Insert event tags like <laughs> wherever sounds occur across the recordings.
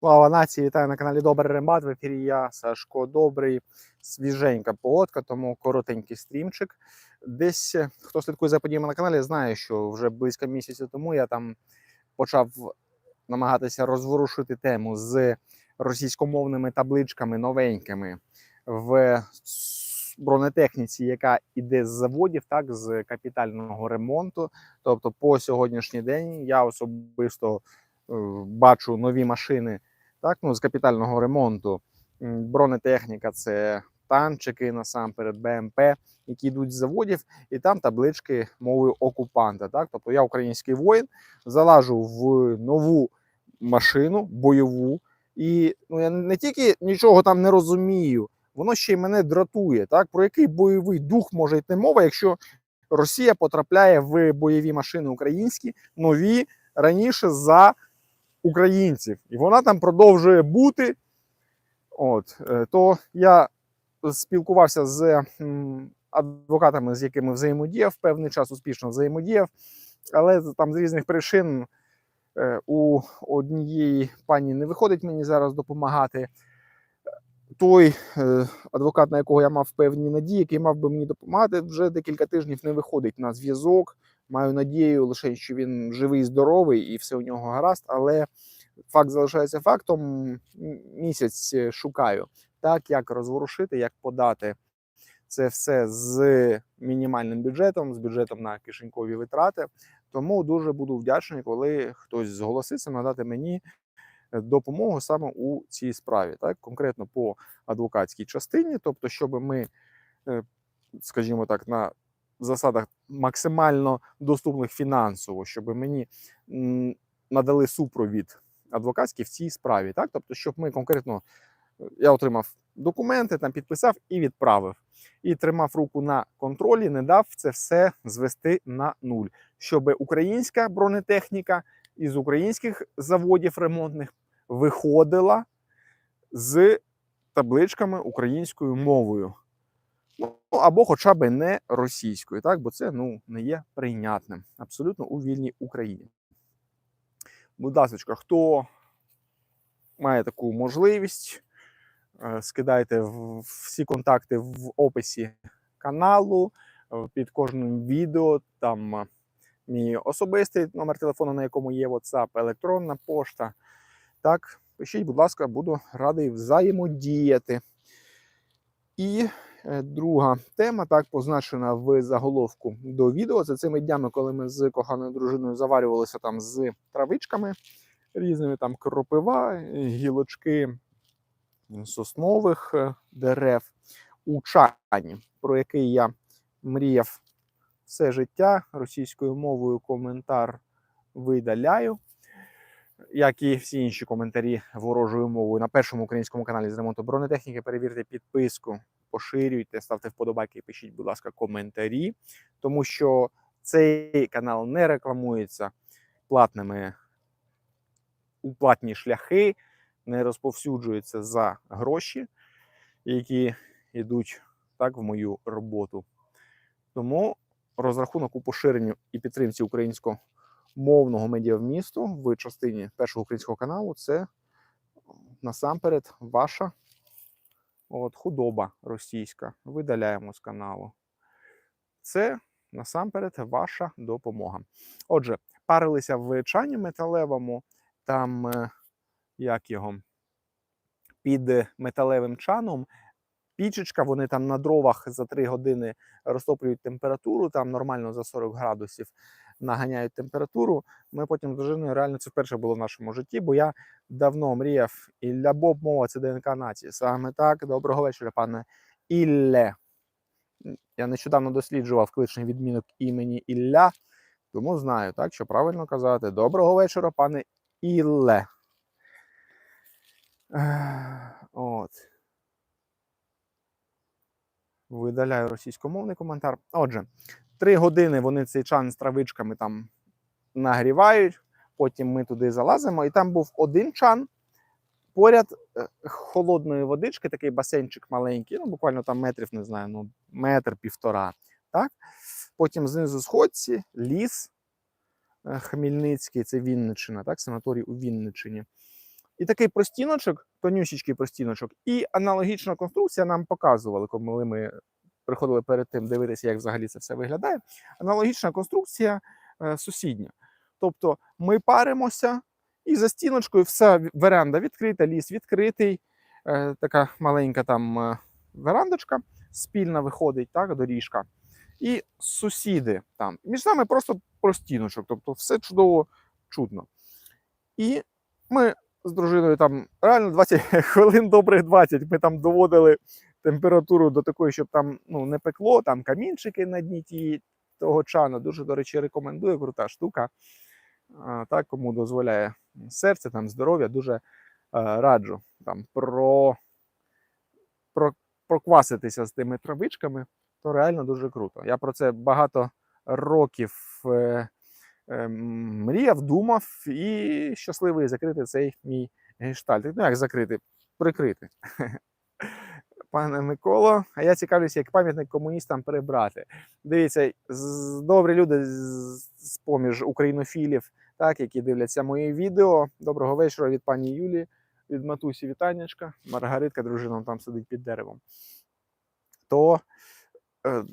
Слава нації, вітаю на каналі Добрий Рембат. В ефірі я, Сашко Добрий, свіженька погодка, тому коротенький стрімчик. Десь е, хто слідкує за подіями на каналі, знає, що вже близько місяця тому я там почав намагатися розворушити тему з російськомовними табличками новенькими в бронетехніці, яка іде з заводів, так з капітального ремонту. Тобто, по сьогоднішній день я особисто е, бачу нові машини так, ну, з капітального ремонту. Бронетехніка це танчики насамперед, БМП, які йдуть з заводів, і там таблички мовою окупанта. Так? Тобто я український воїн, залажу в нову машину бойову, і ну, я не тільки нічого там не розумію, воно ще й мене дратує. Так? Про який бойовий дух може йти мова, якщо Росія потрапляє в бойові машини українські, нові раніше за українців, і вона там продовжує бути. От, е, то я спілкувався з адвокатами, з якими взаємодіяв, певний час успішно взаємодіяв, але там з різних причин е, у однієї пані не виходить мені зараз допомагати. Той е, адвокат, на якого я мав певні надії, який мав би мені допомагати, вже декілька тижнів не виходить на зв'язок. Маю надію лише, що він живий, здоровий і все у нього гаразд, але факт залишається фактом. Місяць е, шукаю, так як розворушити, як подати це все з мінімальним бюджетом, з бюджетом на кишенькові витрати. Тому дуже буду вдячний, коли хтось зголоситься надати мені е, допомогу саме у цій справі, так конкретно по адвокатській частині, тобто, щоб ми, е, скажімо так, на засадах максимально доступних фінансово, щоб мені надали супровід адвокатський в цій справі, так тобто, щоб ми конкретно е, я отримав документи, там підписав і відправив. І тримав руку на контролі, не дав це все звести на нуль, щоб українська бронетехніка із українських заводів ремонтних виходила з табличками українською мовою. Ну або хоча б не російською, так, бо це ну, не є прийнятним абсолютно у вільній Україні. Будь ласка, хто має таку можливість, е, скидайте всі контакти в описі каналу, е, під кожним відео. Там е, мій особистий номер телефону, на якому є WhatsApp, електронна пошта. Так, пишіть, будь ласка, буду радий взаємодіяти. І друга тема, так позначена в заголовку до відео. Це цими днями, коли ми з коханою дружиною заварювалися там з травичками різними, там кропива, е, гілочки соснових е, дерев у чані, про який я мріяв все життя російською мовою коментар видаляю. Як і всі інші коментарі ворожою мовою на першому українському каналі з ремонту бронетехніки. Перевірте підписку, поширюйте, ставте вподобайки і пишіть, будь ласка, коментарі, тому що цей канал не рекламується платними у платні шляхи, не розповсюджується за гроші, які йдуть так в мою роботу. Тому розрахунок у поширенню і підтримці українськомовного медіавмісту в частині першого українського каналу це насамперед ваша от, худоба російська. Видаляємо з каналу. Це насамперед ваша допомога. Отже, парилися в чані металевому, там е, як його під металевим чаном. Пічечка, вони там на дровах за 3 години розтоплюють температуру, там нормально за 40 градусів наганяють температуру. Ми потім з дружиною реально це вперше було в нашому житті, бо я давно мріяв Ілля Боб, мова це ДНК нації. Саме так, доброго вечора, пане Ілле. Я нещодавно досліджував кличний відмінок імені Ілля, тому знаю, так, що правильно казати. Доброго вечора, пане Ілле. От. Видаляю російськомовний коментар. Отже, три години вони цей чан з травичками там нагрівають. Потім ми туди залазимо, і там був один чан. Поряд е, холодної водички, такий басейнчик маленький, ну буквально там метрів, не знаю, ну метр півтора. Так? Потім знизу сходці, ліс е, Хмельницький, це Вінниччина, так, санаторій у Вінниччині. І такий простіночок, тонюсічкий простіночок, і аналогічна конструкція нам показували, коли ми приходили перед тим дивитися, як взагалі це все виглядає. Аналогічна конструкція е, сусідня. Тобто ми паримося, і за стіночкою вся веранда відкрита, ліс відкритий, е, така маленька там е, верандочка, спільна виходить, так, доріжка. І сусіди там. Між нами просто простіночок, тобто все чудово чудно. І ми з дружиною там реально 20 <laughs> хвилин, добрих 20. Ми там доводили температуру до такої, щоб там ну, не пекло, там камінчики на дні ті, того чана. Дуже, до речі, рекомендую, крута штука. Так, кому дозволяє серце, там, здоров'я, дуже е, раджу там, про, про, прокваситися з тими травичками, то реально дуже круто. Я про це багато років е, е, мріяв, думав і щасливий закрити цей мій гештальт. Ну, як закрити? Прикрити. <laughs> Пане Миколо, а я цікавлюся, як пам'ятник комуністам прибрати. Дивіться, добрі люди з поміж українофілів, так, які дивляться мої відео. Доброго вечора від пані Юлі, від матусі вітаннячка. Маргаритка, дружина там сидить під деревом. То е,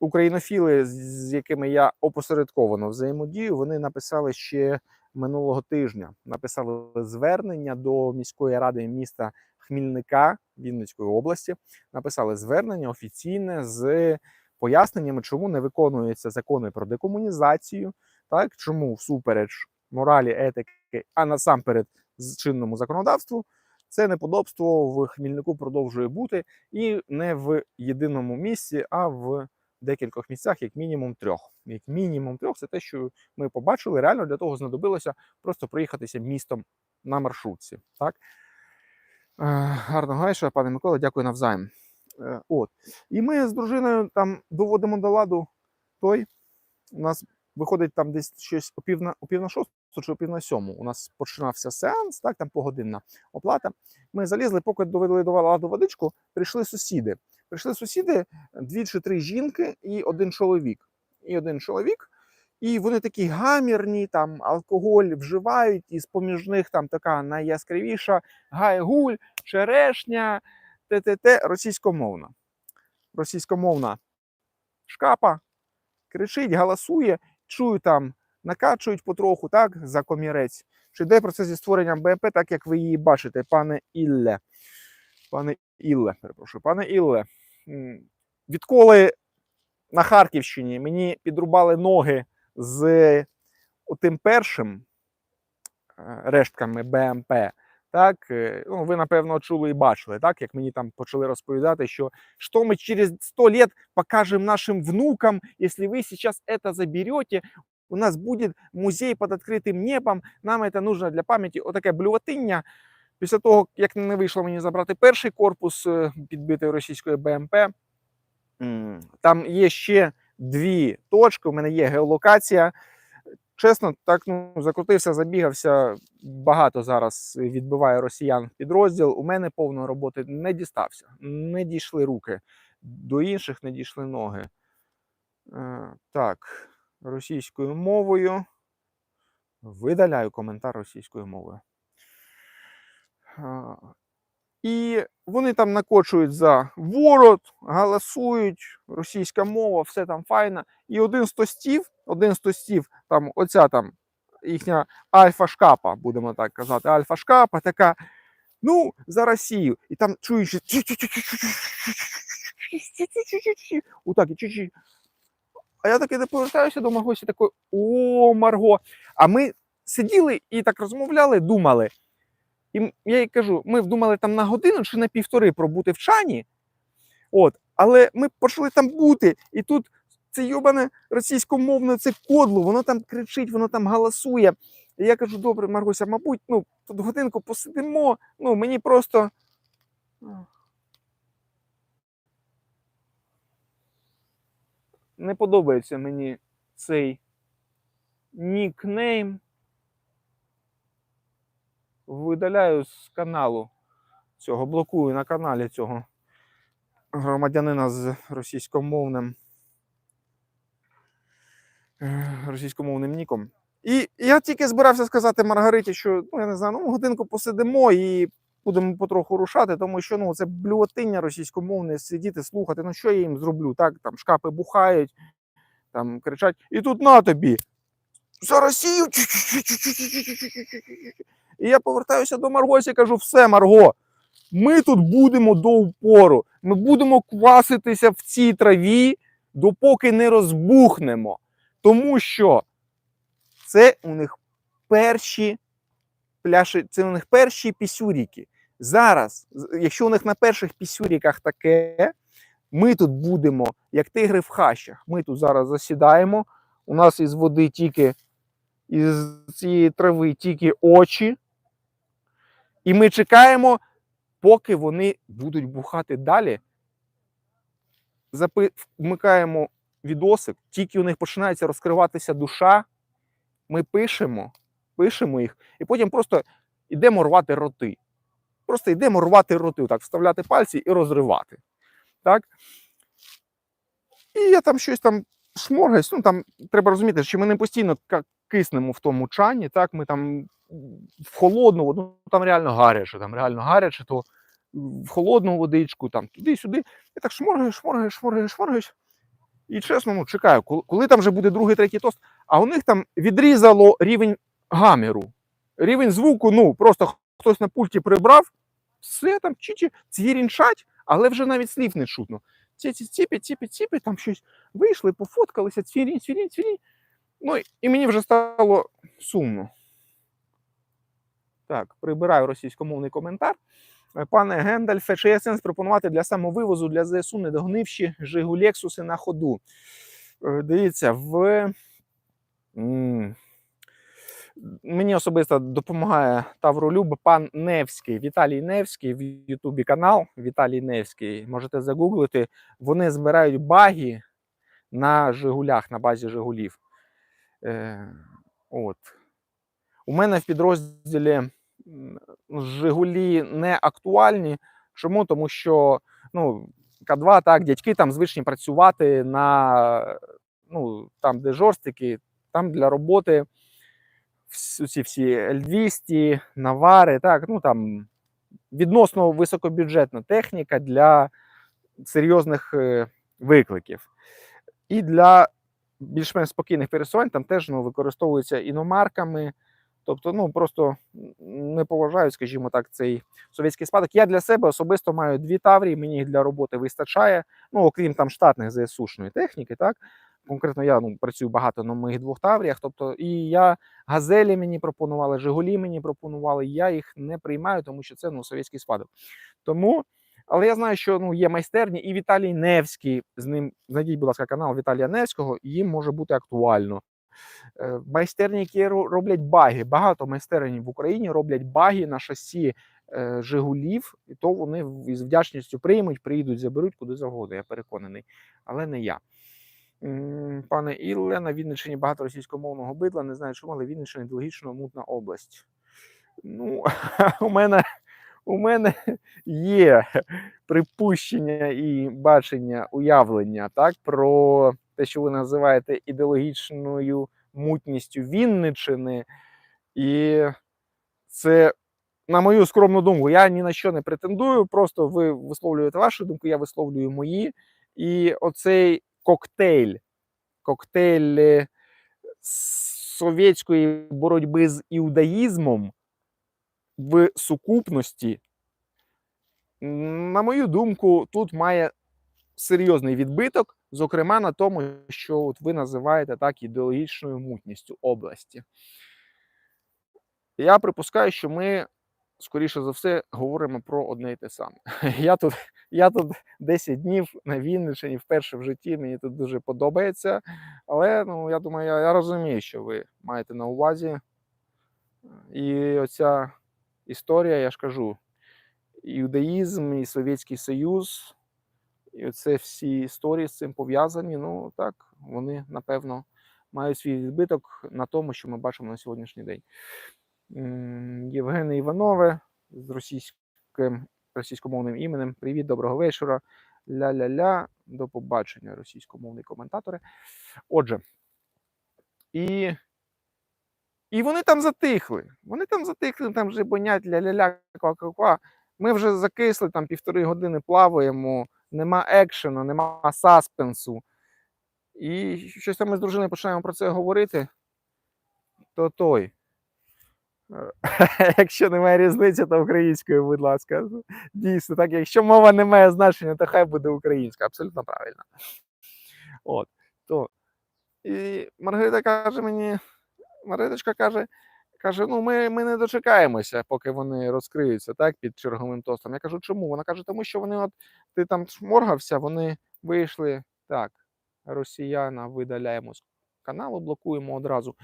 українофіли, з якими я опосередковано взаємодію, вони написали ще минулого тижня. Написали звернення до міської ради міста Хмільника Вінницької області. Написали звернення офіційне з поясненнями, чому не виконуються закони про декомунізацію, так чому всупереч моралі, етики, а насамперед з чинному законодавству. Це неподобство в Хмільнику продовжує бути і не в єдиному місці, а в декількох місцях, як мінімум трьох. Як мінімум трьох, це те, що ми побачили. Реально для того знадобилося просто проїхатися містом на маршрутці. Так? Е, Гарного вечора, пане Микола, дякую навзаєм. Е, От. І ми з дружиною там доводимо до ладу той. У нас виходить там десь щось о пів на, о пів на шосту чи о пів на сьому. У нас починався сеанс, так, там погодинна оплата. Ми залізли, поки довели до ладу водичку, прийшли сусіди. Прийшли сусіди, дві чи три жінки і один чоловік. І один чоловік. І вони такі гамірні, там алкоголь вживають, і з поміж них там така найяскравіша гайгуль, черешня, ТТТ, російськомовна. Російськомовна шкапа кричить, галасує, чую там, накачують потроху, так, за комірець. Чи йде процес зі створенням БМП, так як ви її бачите, пане Ілле. Пане Ілле, перепрошую, пане Ілле. Відколи на Харківщині мені підрубали ноги з тим першим е, рештками БМП. Так, е, ну, ви напевно чули і бачили, так як мені там почали розповідати, що що ми через 100 лет покажемо нашим внукам, якщо ви зараз це заберете, у нас буде музей під відкритим небом, нам це нужно для пам'яті. Отаке блюватиння. Після того, як не вийшло мені забрати перший корпус е, підбитої російської БМП, там є ще дві точки. У мене є геолокація. Чесно, так ну закрутився, забігався. Багато зараз відбиває росіян підрозділ. У мене повної роботи не дістався. Не дійшли руки. До інших не дійшли ноги. Е, так, російською мовою. Видаляю коментар російською мовою. І вони там накочують за ворот, галасують, російська мова, все там файно. І один з тостів, один з тостів, там оця там їхня альфа-шкапа, будемо так казати, альфа-шкапа така. Ну, за Росію. І там чуючи. Отак, і. А я таки не повертаюся до Маргосі такий, о, Марго. А ми сиділи і так розмовляли, думали. І я їй кажу: ми думали там на годину чи на півтори пробути в чані. От, але ми почали там бути, і тут це йобане російськомовне це кодло, воно там кричить, воно там галасує. І я кажу: добре, Маргося, мабуть, ну, тут годинку посидимо. Ну, мені просто. Не подобається мені цей нікнейм. Видаляю з каналу цього, блокую на каналі цього громадянина з російськомовним е, російськомовним ніком. І я тільки збирався сказати Маргариті, що ну я не знаю, ну годинку посидимо і будемо потроху рушати, тому що ну це блювотиння російськомовне, сидіти, слухати. Ну що я їм зроблю? Так, там шкапи бухають, там кричать, і тут на тобі. За Росію. І я повертаюся до Маргосі і кажу: все, Марго, ми тут будемо до упору. Ми будемо кваситися в цій траві, допоки не розбухнемо. Тому що це у них перші пляші, це у них перші пісюріки. Зараз, якщо у них на перших пісюріках таке, ми тут будемо, як тигри в хащах. Ми тут зараз засідаємо. У нас із води тільки із цієї трави тільки очі. І ми чекаємо, поки вони будуть бухати далі. Запи... Вмикаємо відосик, тільки у них починається розкриватися душа. Ми пишемо, пишемо їх, і потім просто йдемо рвати роти. Просто йдемо рвати роти, так, вставляти пальці і розривати. Так? І я там щось там шморгаюсь. Ну, там треба розуміти, що ми не постійно киснемо в тому чані, так, ми там в холодну ну там реально гаряче, там реально гаряче, то в холодну водичку, там туди-сюди. Я так шморгаю, шморгаю, шморгаю, шморгаюсь. І чесно, ну, чекаю, коли, коли там вже буде другий, третій тост, а у них там відрізало рівень гаміру. Рівень звуку, ну, просто хтось на пульті прибрав, все там чичі, цвірінчать, але вже навіть слів не чутно. Ці ці ціпі, ціпі, ціпі, там щось вийшли, пофоткалися, цвірінь, цвірінь, цвірінь. Ну і мені вже стало сумно. Так, прибираю російськомовний коментар. Е, Пане Гендальфе, чи є сенс пропонувати для самовивозу для ЗСУ недогнивші Жигу Лексуси на ходу? Е, Дивіться, в мені особисто допомагає Тавролюб пан Невський, Віталій Невський в Ютубі канал. Віталій Невський. Можете загуглити. Вони збирають баги на Жигулях, на базі Жигулів. Е, от. У мене в підрозділі Жигулі не актуальні. Чому? Тому що ну, К2, так, дядьки там звичні працювати на ну, там, де жорстики, там для роботи всі всі L200, навари, так, ну там відносно високобюджетна техніка для серйозних е, викликів. І для більш-менш спокійних пересувань там теж ну, використовуються іномарками. Тобто, ну просто не поважають, скажімо так, цей совєтський спадок. Я для себе особисто маю дві таврії, мені їх для роботи вистачає. Ну, окрім там штатних ЗСУшної техніки, так. Конкретно я ну, працюю багато на моїх двох тавріях. Тобто, і я газелі мені пропонували, Жигулі мені пропонували. Я їх не приймаю, тому що це ну, совєтський спадок. Тому, але я знаю, що ну, є майстерні, і Віталій Невський з ним знайдіть, будь ласка, канал Віталія Невського, їм може бути актуально. Е, Майстерні, які роблять баги. Багато майстерень в Україні роблять баги на шасі е, Жигулів, і то вони із вдячністю приймуть, приїдуть, заберуть куди завгодно, я переконаний. Але не я. Пане Ілле, на Вінниччині багато російськомовного бидла. Не знаю, чому, але Вінниччина ідеологічно мутна область. Ну, <laughs> у мене, у мене є припущення і бачення, уявлення так, про те, що ви називаєте ідеологічною мутністю Вінниччини. І це, на мою скромну думку, я ні на що не претендую. Просто ви висловлюєте вашу думку, я висловлюю мої. І оцей коктейль, коктейль е, совєтської боротьби з іудаїзмом в сукупності, на мою думку, тут має серйозний відбиток, зокрема на тому, що от ви називаєте так ідеологічною мутністю області. Я припускаю, що ми, скоріше за все, говоримо про одне і те саме. <laughs> Я тут, я тут 10 днів на Вінниччині вперше в житті, мені тут дуже подобається. Але ну, я думаю, я, я розумію, що ви маєте на увазі. І оця історія, я ж кажу, іудаїзм і Совєтський Союз, і оце всі історії з цим пов'язані. Ну так, вони напевно мають свій відбиток на тому, що ми бачимо на сьогоднішній день. Євгене Іванове з російським, російськомовним іменем. Привіт, доброго вечора. Ля-ля-ля, до побачення, російськомовні коментатори. Отже, і І вони там затихли. Вони там затихли, там вже бонять ля-ля-ля, ква-ква-ква. Ми вже закисли, там півтори години плаваємо, нема екшену, нема саспенсу. І щось ми з дружиною починаємо про це говорити, то той. Е, <laughs> Якщо немає різниці, то українською, будь ласка. Дійсно, так, якщо мова не має значення, то хай буде українська, абсолютно правильно. От, то. І Маргарита каже мені, Маргариточка каже, каже: ну ми, ми не дочекаємося, поки вони розкриються так, під черговим тостом. Я кажу, чому? Вона каже, тому що вони, от ти там шморгався, вони вийшли так. Росіяна видаляємо з каналу, блокуємо одразу.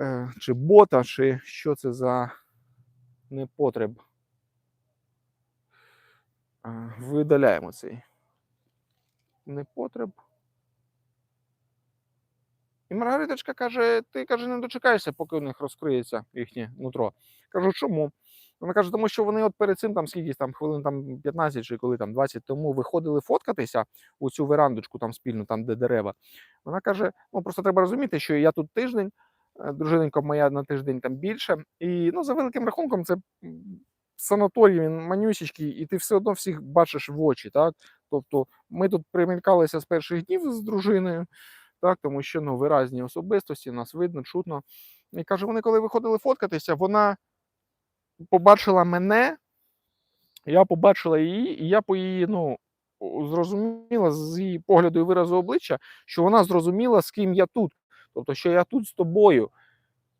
Е, чи бота, чи що це за непотреб. Е, Видаляємо цей непотреб. І Маргариточка каже: ти каже, не дочекаєшся, поки у них розкриється їхнє нутро. Кажу, чому? Вона каже, тому що вони от перед цим там скільки там хвилин там 15 чи коли там 20 тому виходили фоткатися у цю верандочку там спільну, там де дерева. Вона каже: ну просто треба розуміти, що я тут тиждень, е, дружиненька моя на тиждень там більше. І ну, за великим рахунком, це санаторій, він манюсічкий, і ти все одно всіх бачиш в очі. Так? Тобто ми тут примількалися з перших днів з дружиною, так, тому що ну, виразні особистості, нас видно, чутно. І каже, вони коли виходили фоткатися, вона побачила мене, я побачила її, і я по її, ну, зрозуміла з її погляду і виразу обличчя, що вона зрозуміла, з ким я тут. Тобто, що я тут з тобою.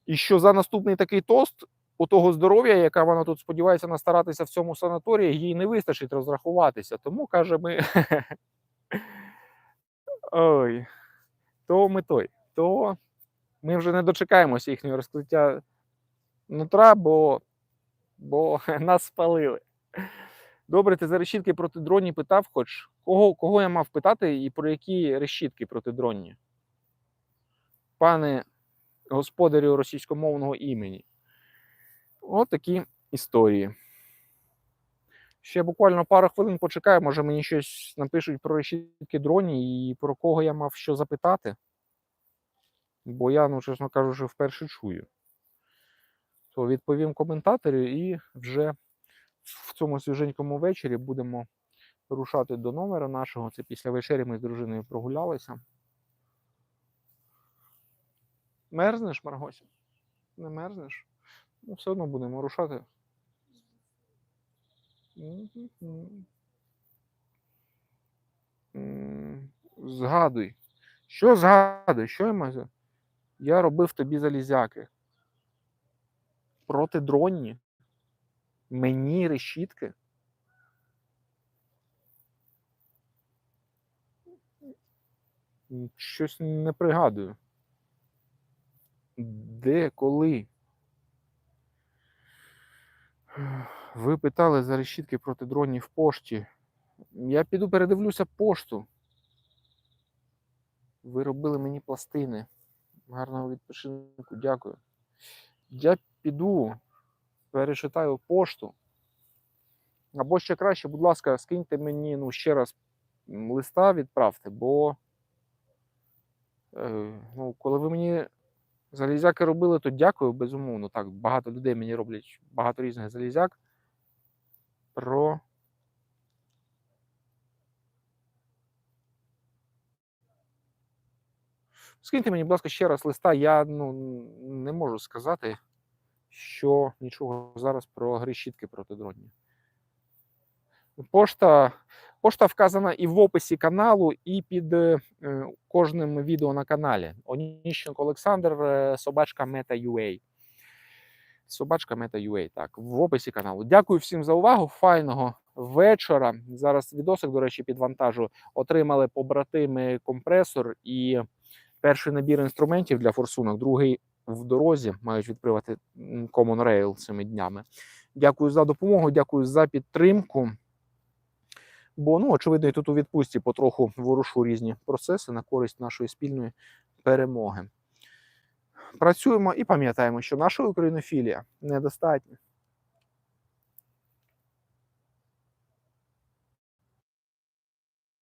І що за наступний такий тост у того здоров'я, яка вона тут сподівається настаратися в цьому санаторії, їй не вистачить розрахуватися. Тому каже, ми. <laughs> Ой, то ми той, то ми вже не дочекаємося їхнього розкриття нутра, бо, бо <laughs> нас спалили. Добре, ти за решітки протидронні питав, хоч кого, кого я мав питати і про які решітки протидронні? Пане господарю російськомовного імені. От такі історії. Ще буквально пару хвилин почекаю, може мені щось напишуть про решітки дроні і про кого я мав що запитати. Бо я, ну, чесно кажучи, вперше чую. То відповім коментатору і вже в цьому свіженькому вечорі будемо рушати до номера нашого. Це після вечері ми з дружиною прогулялися. Мерзнеш, Маргося? Не мерзнеш? Ну, все одно будемо рушати. Згадуй. Що згадуй? Що я маю? Я робив тобі залізяки. Протидронні. Мені решітки. Щось не пригадую. Де, коли? Ви питали за решітки проти дронів в пошті. Я піду передивлюся пошту. Ви робили мені пластини. Гарного відпочинку, дякую. Я піду, перечитаю пошту. Або ще краще, будь ласка, скиньте мені ну, ще раз листа відправте, бо е, ну, коли ви мені залізяки робили, то дякую, безумовно. Так, багато людей мені роблять багато різних залізяк. Про. Скиньте мені, будь ласка, ще раз листа. Я ну, не можу сказати, що нічого зараз про грішітки протидронні. Пошта, пошта вказана і в описі каналу, і під е, е, кожним відео на каналі. Оніщенко Олександр, е, собачка Meta.ua. Собачка Meta.ua, так, в описі каналу. Дякую всім за увагу. Файного вечора. Зараз відосик, до речі, під вантажу отримали побратими компресор і перший набір інструментів для форсунок, другий в дорозі мають відкривати Common Rail цими днями. Дякую за допомогу, дякую за підтримку. Бо, ну, очевидно, і тут у відпустці потроху ворушу різні процеси на користь нашої спільної перемоги. Працюємо і пам'ятаємо, що наша українофілія недостатня.